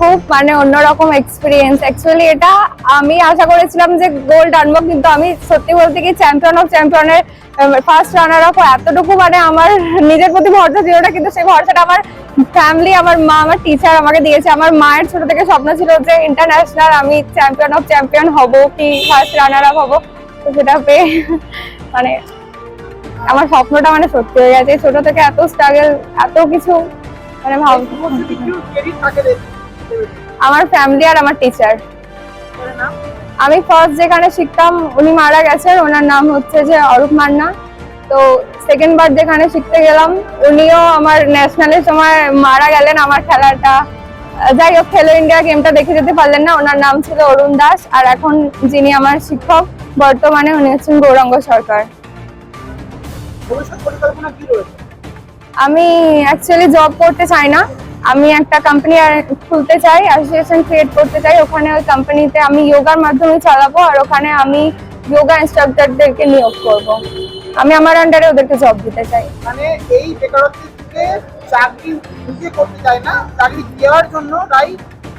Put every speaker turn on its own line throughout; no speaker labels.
খুব মানে অন্যরকম এক্সপিরিয়েন্স অ্যাকচুয়ালি এটা আমি আশা করেছিলাম যে গোল্ড আনব কিন্তু আমি সত্যি বলতে কি চ্যাম্পিয়ন অফ চ্যাম্পিয়নের ফার্স্ট রানার আপ এতটুকু মানে আমার নিজের প্রতি ভরসা ছিল না, কিন্তু সেই ভরসাটা আমার ফ্যামিলি আমার মা, আমার টিচার আমাকে দিয়েছে। আমার মায়ের ছোট থেকে স্বপ্ন ছিল যে ইন্টারন্যাশনাল আমি চ্যাম্পিয়ন অফ চ্যাম্পিয়ন হব কি ফার্স্ট রানার আপ হব। তো সেটা পেয়ে মানে আমার স্বপ্নটা মানে সত্যি হয়ে গেছে। ছোট থেকে এত স্ট্রাগল এত কিছু মানে ভাব আমার ফ্যামিলি আর আমার টিচার আমি ফার্স্ট যেখানে শিখতাম উনি মারা গেছেন ওনার নাম হচ্ছে যে অরূপ মান্না। তো সেকেন্ড বার যেখানে শিখতে গেলাম উনিও আমার ন্যাশনালের সময় মারা গেলেন আমার খেলাটা। যাই হোক খেলো ইন্ডিয়া গেমটা দেখে যেতে পারলেন না ওনার নাম ছিল অরুণ দাস আর এখন যিনি আমার শিক্ষক বর্তমানে উনি হচ্ছেন গৌরাঙ্গ সরকার। আমি অ্যাকচুয়ালি জব করতে চাই না। আমি একটা কোম্পানি খুলতে চাই অ্যাসোসিয়েশন ক্রিয়েট করতে চাই ওখানে ওই কোম্পানিতে আমি যোগার মাধ্যমে চালাবো আর ওখানে আমি যোগা ইনস্ট্রাক্টরদেরকে নিয়োগ করব। আমি আমার আন্ডারে ওদেরকে জব দিতে চাই।
মানে এই বেকারত্বের থেকে চাকরি নিজে করতে চায় না চাকরি দেওয়ার জন্য তাই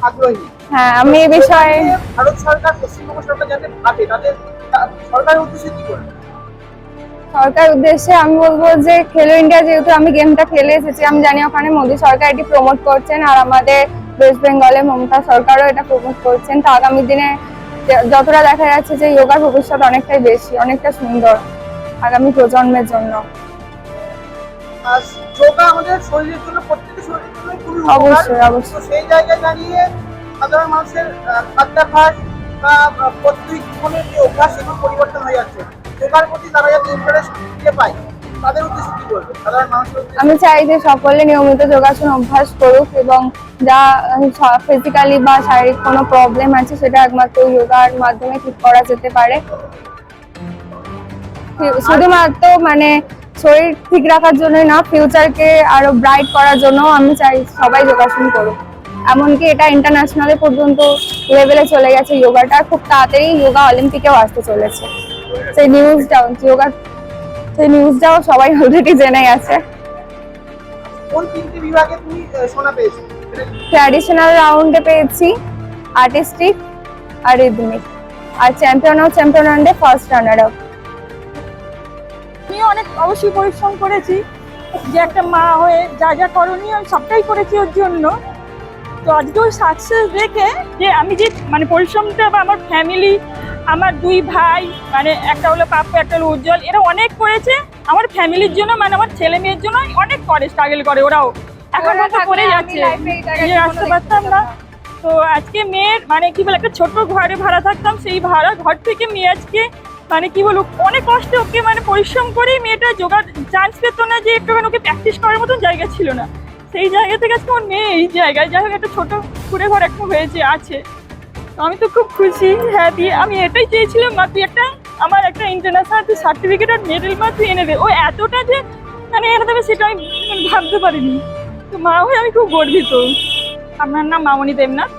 আগ্রহী।
হ্যাঁ আমি এই বিষয়ে
ভারত সরকার পশ্চিমবঙ্গ সরকার যাতে ভাবে তাদের সরকারের উদ্দেশ্যে কি করবে?
সরকার উদ্দেশ্যে আমি বলব যে খেলো ইন্ডিয়া যেহেতু আমি গেমটা খেলে এসেছি আমি জানি ওখানে মোদী সরকার এটি প্রমোট করছেন আর আমাদের ওয়েস্ট বেঙ্গলে মমতা সরকারও এটা প্রমোট করছেন। তো আগামী দিনে যতটা দেখা যাচ্ছে যে যোগার ভবিষ্যৎ অনেকটাই বেশি অনেকটা সুন্দর আগামী প্রজন্মের জন্য।
যোগা আমাদের শরীরের জন্য প্রত্যেকের শরীরের জন্য খুবই
অবশ্যই, অবশ্যই।
সেই জায়গায় দাঁড়িয়ে সাধারণ মানুষের খাদ্যাভ্যাস বা প্রত্যেক জীবনের যে অভ্যাস সেগুলো পরিবর্তন হয়ে যাচ্ছে। যোগার প্রতি তারা যাতে ইন্টারেস্ট ফিরে পায় তাদের উদ্দেশ্যে কি করবে সাধারণ মানুষের
আমি চাই যে সকলে নিয়মিত যোগাসন অভ্যাস করুক এবং যা ফিজিক্যালি বা শারীরিক কোনো প্রবলেম আছে সেটা একমাত্র যোগার মাধ্যমে ঠিক করা যেতে পারে। শুধুমাত্র মানে শরীর ঠিক রাখার জন্যই না ফিউচারকে আরও ব্রাইট করার জন্য আমি চাই সবাই যোগাসন করুক। এমনকি এটা ইন্টারন্যাশনালে পর্যন্ত লেভেলে চলে গেছে যোগাটা খুব তাড়াতাড়ি যোগা অলিম্পিকেও আসতে চলেছে। সেই নিউজটাও যোগা সেই নিউজটাও সবাই অলরেডি জেনে গেছে।
কোন তিনটি বিভাগে তুমি সোনা পেয়েছ?
ট্র্যাডিশনাল রাউন্ডে পেয়েছি আর্টিস্টিক আর রিদমিক আর চ্যাম্পিয়ন অফ চ্যাম্পিয়ন রাউন্ডে ফার্স্ট রানার আপ
আমি অনেক অবশ্যই পরিশ্রম করেছি যে একটা মা হয়ে যা যা করণীয় আমি সবটাই করেছি ওর জন্য। তো আজকেও সাকসেস দেখে যে আমি যে মানে পরিশ্রমটা বা আমার ফ্যামিলি আমার দুই ভাই মানে একটা হলো পাপ্পু একটা হলো উজ্জ্বল এরা অনেক করেছে। আমার ফ্যামিলির জন্য মানে আমার ছেলে মেয়ের জন্য অনেক করে স্ট্রাগল করে ওরাও। এখন
ওরা
করে যাচ্ছে। আসতে পারতাম না। তো আজকে মেয়ের মানে কি বলে একটা ছোট ঘরে ভাড়া থাকতাম সেই ভাড়া ঘর থেকে মেয়ে আজকে মানে কি বলব অনেক কষ্টে ওকে মানে পরিশ্রম করেই মেয়েটা জোগাড় চান্স পেত না যে একটুখানি ওকে প্র্যাকটিস করার মতন জায়গা ছিল না। সেই জায়গা থেকে আজকে আমার মেয়ে এই জায়গায় যাই হোক একটা ছোটো কুড়ে ঘর এখন হয়েছে আছে। আমি তো খুব খুশি হ্যাঁ দিয়ে আমি এটাই চেয়েছিলাম, মা, তুই একটা, আমার একটা ইন্টারন্যাশনাল তুই সার্টিফিকেট আর মেডেল মা, তুই এনে দে। ও এতটা যে মানে এনে দেবে সেটা আমি ভাবতে পারিনি। তো মা হয়ে আমি খুব গর্বিত। আপনার নাম মামনি দেবনাথ